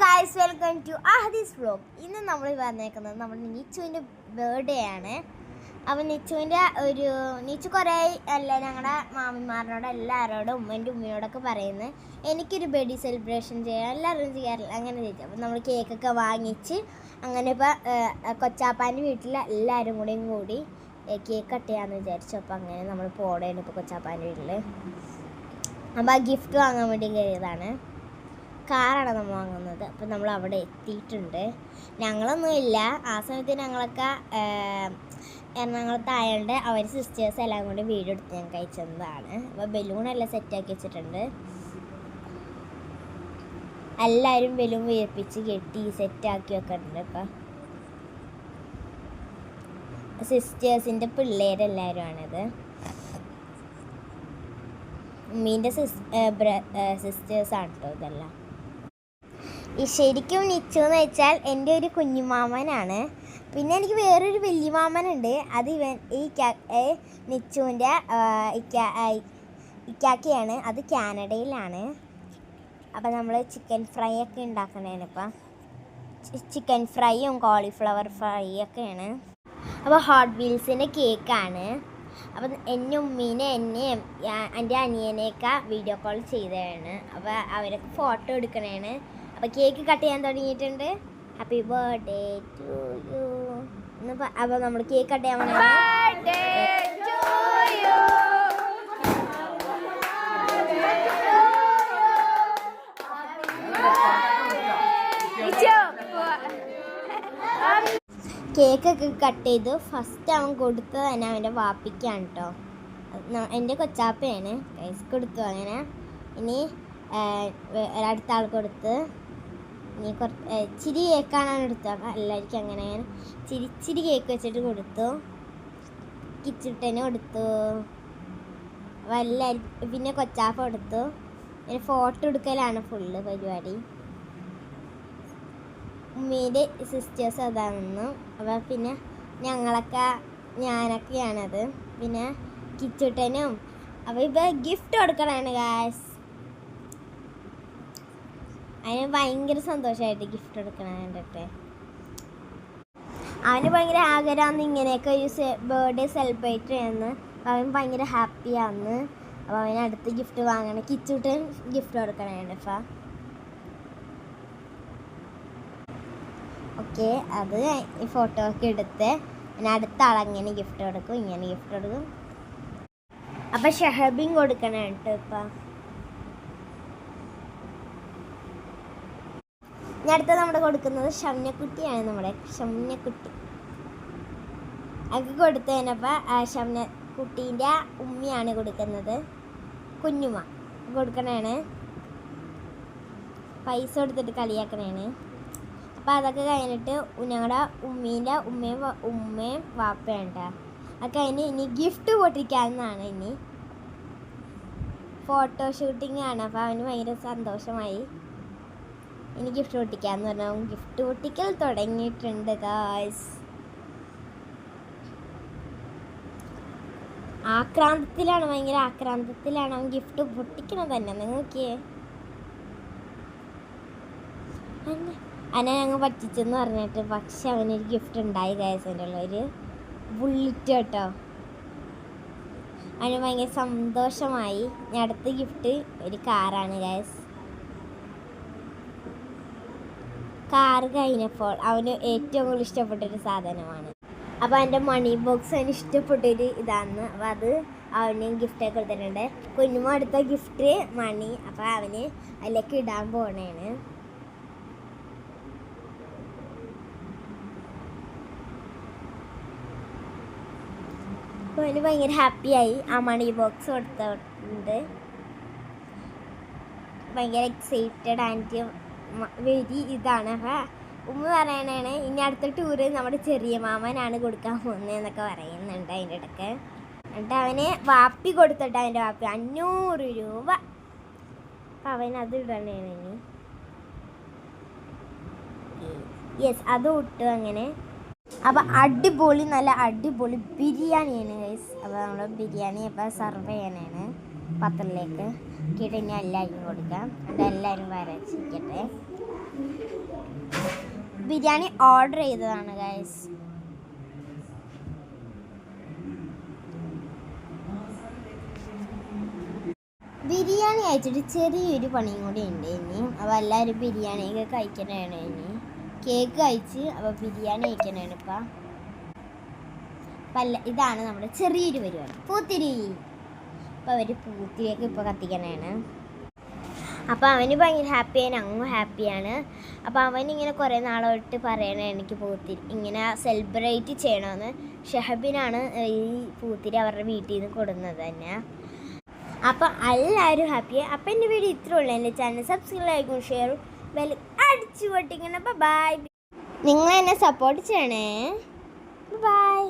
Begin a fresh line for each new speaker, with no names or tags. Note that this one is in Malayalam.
ഗായ്സ് വെൽക്കം ടു ആഹദീസ് വ്ലോഗ് ഇന്ന് നമ്മൾ വന്നേക്കുന്നത് നമ്മുടെ നീച്ചുവിന്റെ ബർത്ത്ഡേ ആണ്. അപ്പം നീച്ചുവിന്റെ ഒരു നീച്ചു കുറേ അല്ല ഞങ്ങളുടെ മാമന്മാരോട് എല്ലാവരോടും ഉമ്മന്റെ ഉമ്മയോടൊക്കെ പറയുന്നത് എനിക്കൊരു ബർത്ത്ഡേ സെലിബ്രേഷൻ ചെയ്യാൻ എല്ലാവരും ചെയ്യാറില്ല അങ്ങനെ ചോദിച്ചു അപ്പം നമ്മൾ കേക്കൊക്കെ വാങ്ങിച്ച് അങ്ങനെ ഇപ്പോൾ കൊച്ചാപ്പാന്റെ വീട്ടിൽ എല്ലാവരും കൂടെയും കൂടി കേക്ക് കട്ട് ചെയ്യാമെന്ന് വിചാരിച്ചു. അപ്പോൾ അങ്ങനെ നമ്മൾ പോടേണ് ഇപ്പോൾ കൊച്ചാപ്പാന്റെ വീട്ടിൽ അപ്പോൾ ആ ഗിഫ്റ്റ് വാങ്ങാൻ വേണ്ടി കയറിയതാണ് കാറാണ് നമ്മൾ വാങ്ങുന്നത്. അപ്പോൾ നമ്മൾ അവിടെ എത്തിയിട്ടുണ്ട്. ഞങ്ങളൊന്നും ഇല്ല ആ സമയത്ത് ഞങ്ങളൊക്കെ എറണാകുളത്തെ ആയതുകൊണ്ട് അവർ സിസ്റ്റേഴ്സ് എല്ലാം കൂടി വീഡിയോ എടുത്ത് ഞങ്ങൾക്ക് അയച്ചതാണ്. അപ്പോൾ ബലൂണെല്ലാം സെറ്റാക്കി വെച്ചിട്ടുണ്ട്. എല്ലാവരും ബലൂൺ വീർപ്പിച്ച് കെട്ടി സെറ്റാക്കി വെക്കുന്നുണ്ട് ഇപ്പം. സിസ്റ്റേഴ്സിന്റെ പിള്ളേരെല്ലാവരും ആണിത്. ഉമ്മീന്റെ സിസ് സിസ്റ്റേഴ്സാണ് കേട്ടോ ഇതെല്ലാം. ഈ ശരിക്കും നിച്ചു എന്ന് വെച്ചാൽ എന്റെ ഒരു കുഞ്ഞുമാമനാണ്. പിന്നെ എനിക്ക് വേറൊരു വലിയ മാമനുണ്ട് അത് ഇവൻ ഈ നിച്ചുവിന്റെ ഇക്കാക്കിയാണ് അത് കാനഡയിലാണ്. അപ്പോൾ നമ്മൾ ചിക്കൻ ഫ്രൈ ഒക്കെ ഉണ്ടാക്കണേന് ഇപ്പം. ചിക്കൻ ഫ്രൈയും കോളിഫ്ലവർ ഫ്രൈ ഒക്കെയാണ്. അപ്പോൾ ഹോട്ട് വീൽസിന്റെ കേക്കാണ്. അപ്പം എന്റെ ഉമ്മീനെ എന്നെയും എന്റെ അനിയനെയൊക്കെ വീഡിയോ കോൾ ചെയ്തതാണ്. അപ്പോൾ അവരൊക്കെ ഫോട്ടോ എടുക്കണേണ് അപ്പോൾ കേക്ക് കട്ട് ചെയ്യാൻ തുടങ്ങിയിട്ടുണ്ട്. ഹാപ്പി ബർത്ത്ഡേ ടു യു അപ്പൊ അപ്പോൾ നമ്മൾ കേക്ക് കട്ട് ചെയ്യാൻ കേക്കൊക്കെ കട്ട് ചെയ്ത് ഫസ്റ്റ് അവൻ കൊടുത്തത് തന്നെ അവന്റെ വാപ്പിക്കാണ് കേട്ടോ എന്റെ കൊച്ചാപ്പയാണ്. കൈസ് കൊടുത്തു അങ്ങനെ. ഇനി അടുത്ത ആൾ കൊടുത്ത് ഇനി കുറച്ച് ചിരി കേക്കാണ് എടുത്തത്. എല്ലാവർക്കും അങ്ങനെ ചിരി ഇച്ചിരി കേക്ക് വെച്ചിട്ട് കൊടുത്തു. കിച്ചുട്ടന് കൊടുത്തു. എല്ലാവരും പിന്നെ കൊച്ചാപ്പ കൊടുത്തു. പിന്നെ ഫോട്ടോ എടുക്കലാണ് ഫുള്ള് പരിപാടി. ഉമ്മീന്റെ സിസ്റ്റേഴ്സ് അതാണെന്നു. അപ്പോൾ പിന്നെ ഞങ്ങളൊക്കെ ഞാനൊക്കെയാണത്. പിന്നെ കിച്ചുട്ടനും അപ്പോൾ ഇപ്പോൾ ഗിഫ്റ്റ് കൊടുക്കണമാണ് ഗാസ് അതിന് ഭയങ്കര സന്തോഷമായിട്ട് ഗിഫ്റ്റ് കൊടുക്കണ കണ്ടിട്ട് അവന് ഭയങ്കര ആഗ്രഹമാണ് ഇങ്ങനെയൊക്കെ ഒരു ബർത്ത്ഡേ സെലിബ്രേറ്റ് ചെയ്യുന്നു. അവൻ ഭയങ്കര ഹാപ്പിയാണ് അപ്പോൾ അവന് അടുത്ത് ഗിഫ്റ്റ് വാങ്ങണം. കിച്ചുട്ടൻ ഗിഫ്റ്റ് കൊടുക്കണമാണ് ഇപ്പം ഓക്കെ അത് ഈ ഫോട്ടോ ഒക്കെ എടുത്ത് ഞാൻ അടുത്ത ആളങ്ങനെ ഗിഫ്റ്റ് കൊടുക്കും ഇങ്ങനെ ഗിഫ്റ്റ് കൊടുക്കും. അപ്പൊ ഷഹബിൻ കൊടുക്കണം കേട്ടോ ഇപ്പൊ ഇനി അടുത്ത നമ്മുടെ കൊടുക്കുന്നത് ഷംനക്കുട്ടിയാണ് നമ്മുടെ ഷംനക്കുട്ടി അത് ആ ഷംനക്കുട്ടീന്റെ ഉമ്മയാണ് കൊടുക്കുന്നത്. കുഞ്ഞുമ്മ. കൊടുക്കണേണ് പൈസ കൊടുത്തിട്ട് കളിയാക്കണേണ് അപ്പോൾ അതൊക്കെ കഴിഞ്ഞിട്ട് ഞങ്ങളുടെ ഉമ്മീന്റെ ഉമ്മയും ഉമ്മയും വാപ്പയും കേട്ടോ അത് കഴിഞ്ഞ് ഇനി ഗിഫ്റ്റ് പൊട്ടിക്കാമെന്നാണ് ഇനി. ഫോട്ടോ ഷൂട്ടിംഗ് ആണ്. അപ്പോൾ അവന് ഭയങ്കര സന്തോഷമായി. ഇനി ഗിഫ്റ്റ് പൊട്ടിക്കാന്ന് പറഞ്ഞു ഗിഫ്റ്റ് പൊട്ടിക്കൽ തുടങ്ങിയിട്ടുണ്ട് ഗായ്സ് ആക്രാന്തത്തിലാണ് ഭയങ്കര ആക്രാന്തത്തിലാണ് അവൻ ഗിഫ്റ്റ് പൊട്ടിക്കണം തന്നെ അന്നെ അന്നെ ഞങ്ങൾ പറ്റിച്ചെന്ന് പറഞ്ഞിട്ട് പക്ഷെ അവനൊരു ഗിഫ്റ്റ് ഉണ്ടായി ഗായസിന്റെ ഒരു ബുള്ളറ്റ് കേട്ടോ. അവന് ഭയങ്കര സന്തോഷമായി. ഞാൻ അടുത്ത ഗിഫ്റ്റ് ഒരു കാറാണ് ഗായസ് കാറ് കഴിഞ്ഞപ്പോൾ അവന് ഏറ്റവും കൂടുതൽ ഇഷ്ടപ്പെട്ടൊരു സാധനമാണ്. അപ്പോൾ എന്റെ മണി ബോക്സ് അവന് ഇഷ്ടപ്പെട്ടൊരു ഇതാണ് അപ്പോൾ അത് അവന് ഗിഫ്റ്റ് ഒക്കെ കൊടുത്തിട്ടുണ്ട്. കുഞ്ഞുമ അടുത്ത ഗിഫ്റ്റ് മണി അപ്പോൾ അവന് അതിലേക്ക് ഇടാൻ പോണേണ്. അപ്പോൾ അവന് ഭയങ്കര ഹാപ്പിയായി ആ മണി ബോക്സ് കൊടുത്തിട്ടുണ്ട്. ഭയങ്കര എക്സൈറ്റഡ് ആൻഡ് വെരി ഇതാണ്. ഉമ്മ പറയണേ ഇനി അടുത്ത ടൂറ് നമ്മുടെ ചെറിയ മാമനാണ് കൊടുക്കാൻ പോകുന്നതെന്നൊക്കെ പറയുന്നുണ്ട് അതിന്റെ ഇടയ്ക്ക് എന്നിട്ട് അവന് വാപ്പി കൊടുത്തിട്ട് അവന്റെ വാപ്പി അഞ്ഞൂറ് രൂപ. അപ്പം അവൻ അത് ഇടണേ ഇനി. യെസ് അത് ഇട്ടു അങ്ങനെ. അപ്പോൾ അടിപൊളി നല്ല അടിപൊളി ബിരിയാണിയാണ് ഗൈസ് അപ്പോൾ നമ്മൾ ബിരിയാണി അപ്പോൾ സെർവ് ചെയ്യാനാണ് പാത്രത്തിലേക്ക് കിടങ്ങി ഇനി എല്ലാവർക്കും കൊടുക്കാം. അതെല്ലാവരും വരച്ചിരിക്കട്ടെ ബിരിയാണി ഓർഡർ ചെയ്തതാണ് ഗൈസ് ബിരിയാണി അയച്ചിട്ട് ചെറിയൊരു പണിയും കൂടി ഉണ്ട് ഇനി. അപ്പോൾ എല്ലാവരും ബിരിയാണിയൊക്കെ കഴിക്കണതാണ് ഇനി. കേക്ക് കഴിച്ച് അപ്പോൾ ബിരിയാണി കഴിക്കണതാണ് ഇപ്പം. അപ്പം ഇതാണ് നമ്മുടെ ചെറിയൊരു പരിപാടി. പൂത്തിരി. അപ്പോൾ അവർ പൂത്തിലേക്ക് ഇപ്പോൾ കത്തിക്കണതാണ് അപ്പോൾ അവന് ഭയങ്കര ഹാപ്പിയാണ് അങ്ങും ഹാപ്പിയാണ് അപ്പോൾ അവൻ ഇങ്ങനെ കുറേ നാളോട്ട് പറയണേ എനിക്ക് പൂത്തിരി ഇങ്ങനെ സെലിബ്രേറ്റ് ചെയ്യണമെന്ന് ഷെഹബിനാണ് ഈ പൂത്തിരി അവരുടെ വീട്ടിൽ നിന്ന് കൊടുക്കുന്നത് തന്നെ അപ്പോൾ എല്ലാവരും ഹാപ്പിയാണ് അപ്പോൾ എന്റെ വീഡിയോ ഇത്രേ ഉള്ളൂ. എന്റെ ചാനൽ സബ്സ്ക്രൈബ് ഷെയർ വെൽ അടിച്ചു പൊട്ടിക്കണം. ബൈ നിങ്ങൾ എന്നെ സപ്പോർട്ട് ചെയ്യണേ. ബൈ